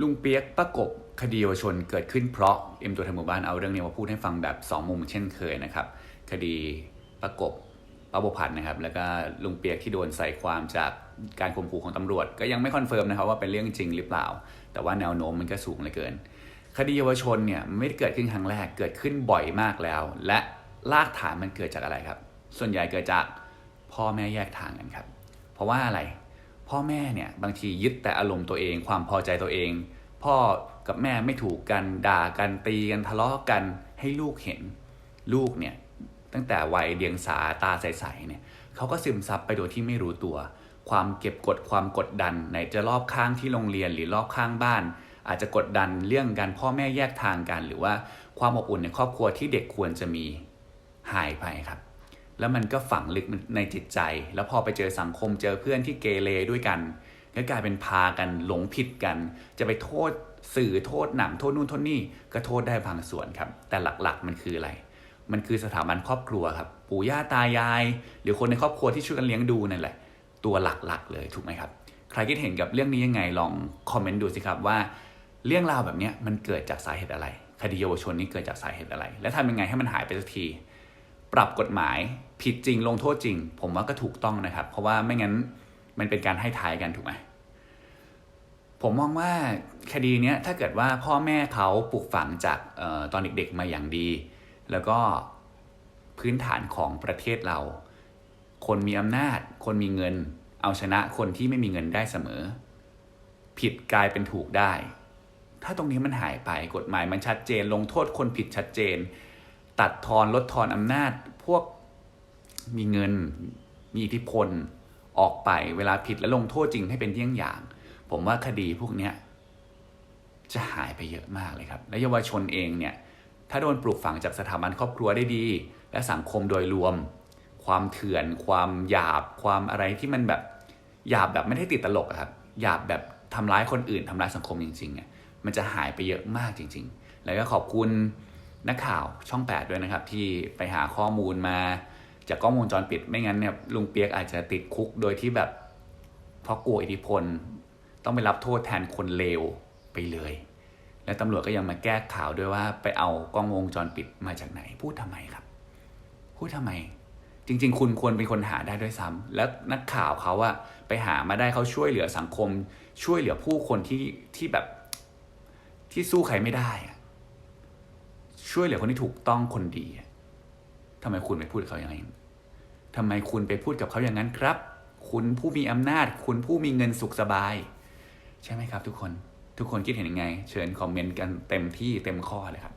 ลุงเปียกประกบคดีเยาวชนเกิดขึ้นเพราะเอ็มตัวแทนหมู่บ้านเอาเรื่องนี้มาพูดให้ฟังแบบ 2 มุมเช่นเคยนะครับ คดีประกบป้าบพันนะครับ แล้วก็ลุงเปียกที่โดนใส่ความจากการข่มขู่ของตำรวจ ก็ยังไม่คอนเฟิร์มนะครับว่าเป็นเรื่องจริงหรือเปล่า แต่ว่าแนวโน้มมันก็สูงเหลือเกิน คดีเยาวชนเนี่ยไม่ได้เกิดขึ้นครั้งแรกเกิดขึ้นบ่อยมากแล้ว และรากฐานมันเกิดจากอะไรครับ ส่วนใหญ่เกิดจากพ่อแม่แยกทางกันครับ เพราะว่าอะไร พ่อแม่เนี่ยบางทียึดแต่อารมณ์ตัวเอง ความพอใจตัวเอง พ่อกับแม่ไม่ถูกกันด่ากันตีกันทะเลาะกันให้ลูกเห็นลูกเนี่ยตั้งแต่วัยเดียงสาตาใสๆเนี่ยเขาก็ซึมซับไปโดยที่ไม่รู้ตัว ความเก็บกดความกดดันไหนจะรอบข้างที่โรงเรียนหรือรอบข้างบ้าน อาจจะกดดันเรื่องการพ่อแม่แยกทางกัน หรือว่าความอบอุ่นในครอบครัวที่เด็กควรจะมีหายไปครับ แล้วมันก็ฝังลึกในจิตใจ แล้วพอไปเจอสังคมเจอเพื่อนที่เกเรด้วยกันก็กลายเป็นพากันหลงผิดกัน จะไปโทษสื่อโทษหนังโทษนู่นโทษนี่ก็โทษได้บางส่วนครับ แต่หลักๆมันคืออะไร มันคือสถาบันครอบครัวครับปู่ย่าตายาย หรือคนในครอบครัวที่ช่วยกันเลี้ยงดูนั่นแหละ ตัวหลักๆเลยถูกไหมครับ ใครคิดเห็นกับเรื่องนี้ยังไงลองคอมเมนต์ดูสิครับว่า เรื่องราวแบบนี้มันเกิดจากสาเหตุอะไร คดีเยาวชนนี้เกิดจากสาเหตุอะไร และทำยังไงให้มันหายไปสักที ปรับกฎหมายผิดจริงลงโทษจริง ผมว่าก็ถูกต้องนะครับ เพราะว่าไม่งั้นมันเป็นการให้ท้ายกันถูกไหมผมมองว่าคดีเนี้ยถ้าเกิดว่าพ่อแม่เขาปลูกฝังจากเออตอนเด็กๆมาอย่างดี แล้วก็พื้นฐานของประเทศเรา คนมีอำนาจ คนมีเงิน เอาชนะคนที่ไม่มีเงินได้เสมอ ผิดกลายเป็นถูกได้ ถ้าตรงนี้มันหายไปกฎหมายมันชัดเจน ลงโทษคนผิดชัดเจน ตัดทอนลดทอนอำนาจ พวกมีเงินมีอิทธิพลออกไปเวลาผิดแล้วลงโทษจริงให้เป็นเยี่ยงอย่าง ผมว่าคดีพวกนี้จะหายไปเยอะมากเลยครับ และเยาวชนเองเนี่ย ถ้าโดนปลูกฝังจากสถาบันครอบครัวได้ดี และสังคมโดยรวม ความเถื่อน ความหยาบ ความอะไรที่มันแบบหยาบแบบไม่ได้ติดตลกอะครับหยาบแบบทำร้ายคนอื่นทำร้ายสังคมจริงๆเนี่ยมันจะหายไปเยอะมากจริง ๆ แล้วก็ขอบคุณ นักข่าวช่อง 8 ด้วยนะครับ ที่ไปหาข้อมูลมาจากกล้องวงจรปิดไม่งั้นเนี่ยลุงเปียกอาจจะติดคุกโดยที่แบบเพราะกลัวอิทธิพล ต้องไปรับโทษแทนคนเลวไปเลย และตำรวจก็ยังมาแก้ข่าวด้วยว่าไปเอากล้องวงจรปิดมาจากไหน พูดทำไมครับ พูดทำไม จริง ๆ คุณควรเป็นคนหาได้ด้วยซ้ำแล้วนักข่าวเขาอะไปหามาได้เขาช่วยเหลือสังคม ช่วยเหลือผู้คนที่ที่แบบที่สู้ใครไม่ได้อะ ช่วยเหลือคนที่ถูกต้องคนดีอะทำไมคุณไปพูดกับเขาอย่างนั้นทำไมคุณไปพูดกับเขาอย่างนั้นครับ คุณผู้มีอำนาจ คุณผู้มีเงินสุขสบาย ใช่ไหมครับ ทุกคน ทุกคนคิดเห็นยังไง เชิญคอมเมนต์กันเต็มที่เต็มข้อเลยครับ